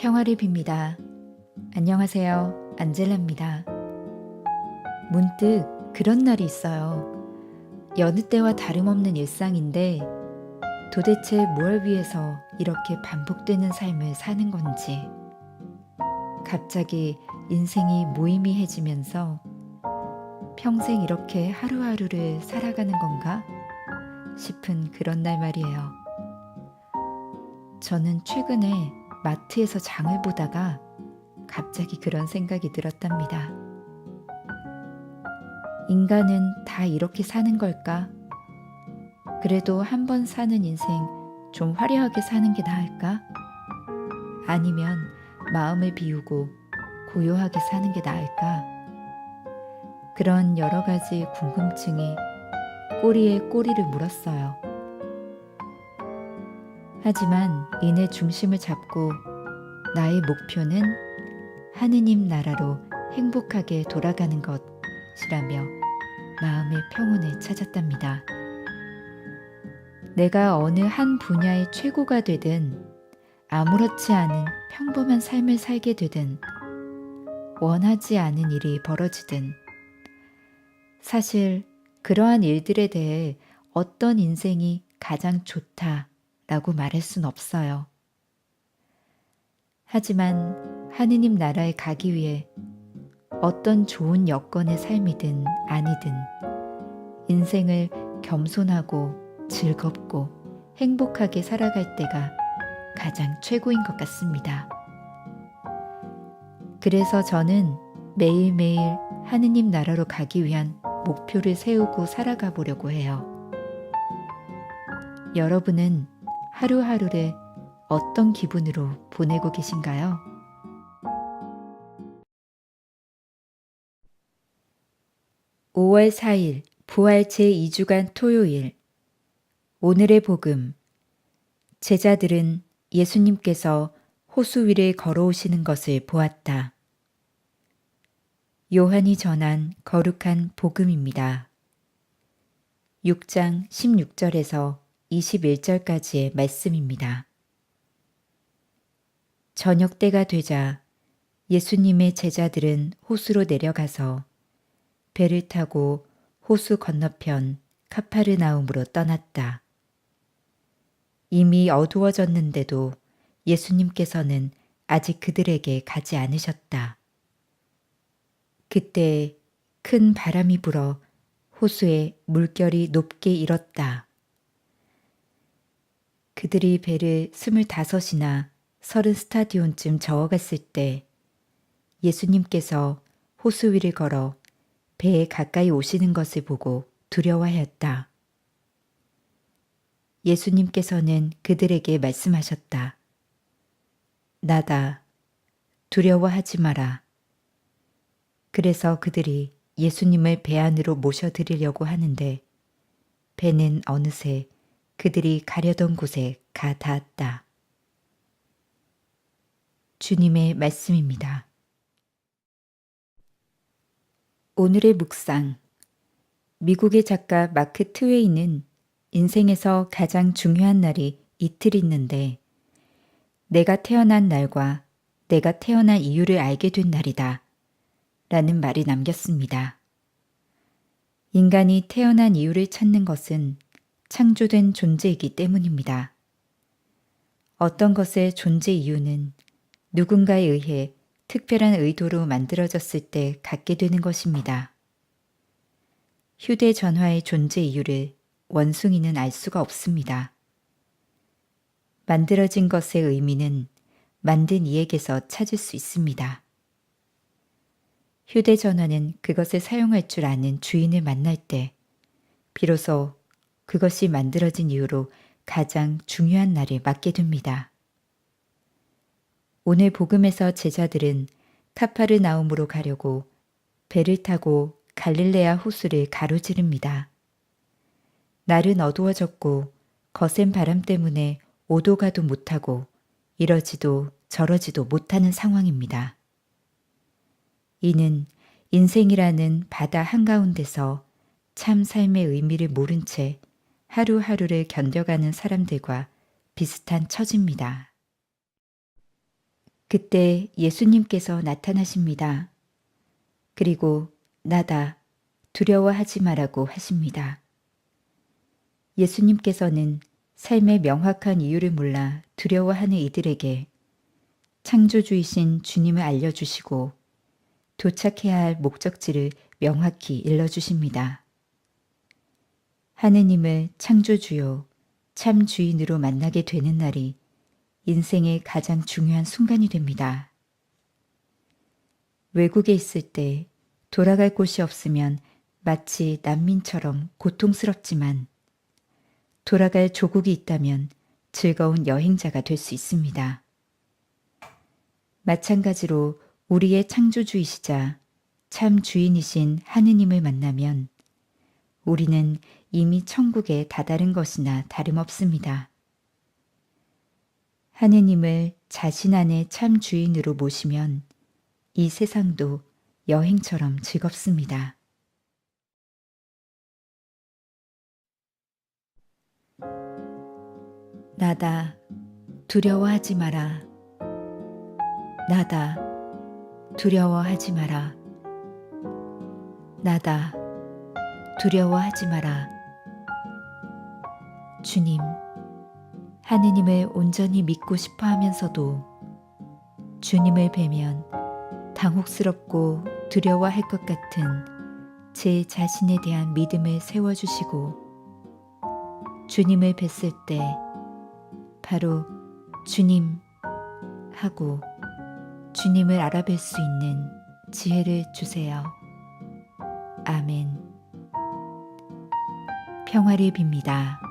평화를 빕니다. 안녕하세요. 안젤라입니다. 문득 그런 날이 있어요. 여느 때와 다름없는 일상인데 도대체 뭘 위해서 이렇게 반복되는 삶을 사는 건지 갑자기 인생이 무의미해지면서 평생 이렇게 하루하루를 살아가는 건가 싶은 그런 날 말이에요. 저는 최근에 마트에서 장을 보다가 갑자기 그런 생각이 들었답니다. 인간은 다 이렇게 사는 걸까? 그래도 한 번 사는 인생 좀 화려하게 사는 게 나을까? 아니면 마음을 비우고 고요하게 사는 게 나을까? 그런 여러 가지 궁금증이 꼬리에 꼬리를 물었어요. 하지만 이내 중심을 잡고 나의 목표는 하느님 나라로 행복하게 돌아가는 것이라며 마음의 평온을 찾았답니다. 내가 어느 한 분야의 최고가 되든 아무렇지 않은 평범한 삶을 살게 되든 원하지 않은 일이 벌어지든 사실 그러한 일들에 대해 어떤 인생이 가장 좋다 라고 말할 순 없어요. 하지만 하느님 나라에 가기 위해 어떤 좋은 여건의 삶이든 아니든 인생을 겸손하고 즐겁고 행복하게 살아갈 때가 가장 최고인 것 같습니다. 그래서 저는 매일매일 하느님 나라로 가기 위한 목표를 세우고 살아가 보려고 해요. 여러분은 하루하루를 어떤 기분으로 보내고 계신가요? (5월 4일) 부활 제2주간 토요일 오늘의 복음 제자들은 예수님께서 호수 위를 걸어오시는 것을 보았다. 요한이 전한 거룩한 복음입니다. 6장 16절에서 21절까지의 말씀입니다. 저녁 때가 되자 예수님의 제자들은 호수로 내려가서 배를 타고 호수 건너편 카파르나움으로 떠났다. 이미 어두워졌는데도 예수님께서는 아직 그들에게 가지 않으셨다. 그때 큰 바람이 불어 호수에 물결이 높게 일었다. 그들이 배를 스물다섯이나 서른 스타디온쯤 저어갔을 때 예수님께서 호수 위를 걸어 배에 가까이 오시는 것을 보고 두려워하였다. 예수님께서는 그들에게 말씀하셨다. 나다. 두려워하지 마라. 그래서 그들이 예수님을 배 안으로 모셔드리려고 하는데 배는 어느새 그들이 가려던 곳에 가 닿았다. 주님의 말씀입니다. 오늘의 묵상. 미국의 작가 마크 트웨이는 인생에서 가장 중요한 날이 이틀 있는데 내가 태어난 날과 내가 태어난 이유를 알게 된 날이다. 라는 말을 남겼습니다. 인간이 태어난 이유를 찾는 것은 창조된 존재이기 때문입니다. 어떤 것의 존재 이유는 누군가에 의해 특별한 의도로 만들어졌을 때 갖게 되는 것입니다. 휴대전화의 존재 이유를 원숭이는 알 수가 없습니다. 만들어진 것의 의미는 만든 이에게서 찾을 수 있습니다. 휴대전화는 그것을 사용할 줄 아는 주인을 만날 때 비로소 그것이 만들어진 이유로 가장 중요한 날을 맞게 됩니다. 오늘 복음에서 제자들은 카파르나움으로 가려고 배를 타고 갈릴레아 호수를 가로지릅니다. 날은 어두워졌고 거센 바람 때문에 오도 가도 못하고 이러지도 저러지도 못하는 상황입니다. 이는 인생이라는 바다 한가운데서 참 삶의 의미를 모른 채 하루하루를 견뎌가는 사람들과 비슷한 처지입니다. 그때 예수님께서 나타나십니다. 그리고 나다 두려워하지 마라고 하십니다. 예수님께서는 삶의 명확한 이유를 몰라 두려워하는 이들에게 창조주이신 주님을 알려주시고 도착해야 할 목적지를 명확히 일러주십니다. 하느님을 창조주요, 참 주인으로 만나게 되는 날이 인생의 가장 중요한 순간이 됩니다. 외국에 있을 때 돌아갈 곳이 없으면 마치 난민처럼 고통스럽지만 돌아갈 조국이 있다면 즐거운 여행자가 될 수 있습니다. 마찬가지로 우리의 창조주이시자 참 주인이신 하느님을 만나면 우리는 이미 천국에 다다른 것이나 다름없습니다. 하느님을 자신 안의 참 주인으로 모시면 이 세상도 여행처럼 즐겁습니다. 나다 두려워하지 마라. 나다 두려워하지 마라. 나다 두려워하지 마라. 주님, 하느님을 온전히 믿고 싶어 하면서도 주님을 뵈면 당혹스럽고 두려워할 것 같은 제 자신에 대한 믿음을 세워주시고 주님을 뵀을 때 바로 주님 하고 주님을 알아뵐 수 있는 지혜를 주세요. 아멘. 평화를 빕니다.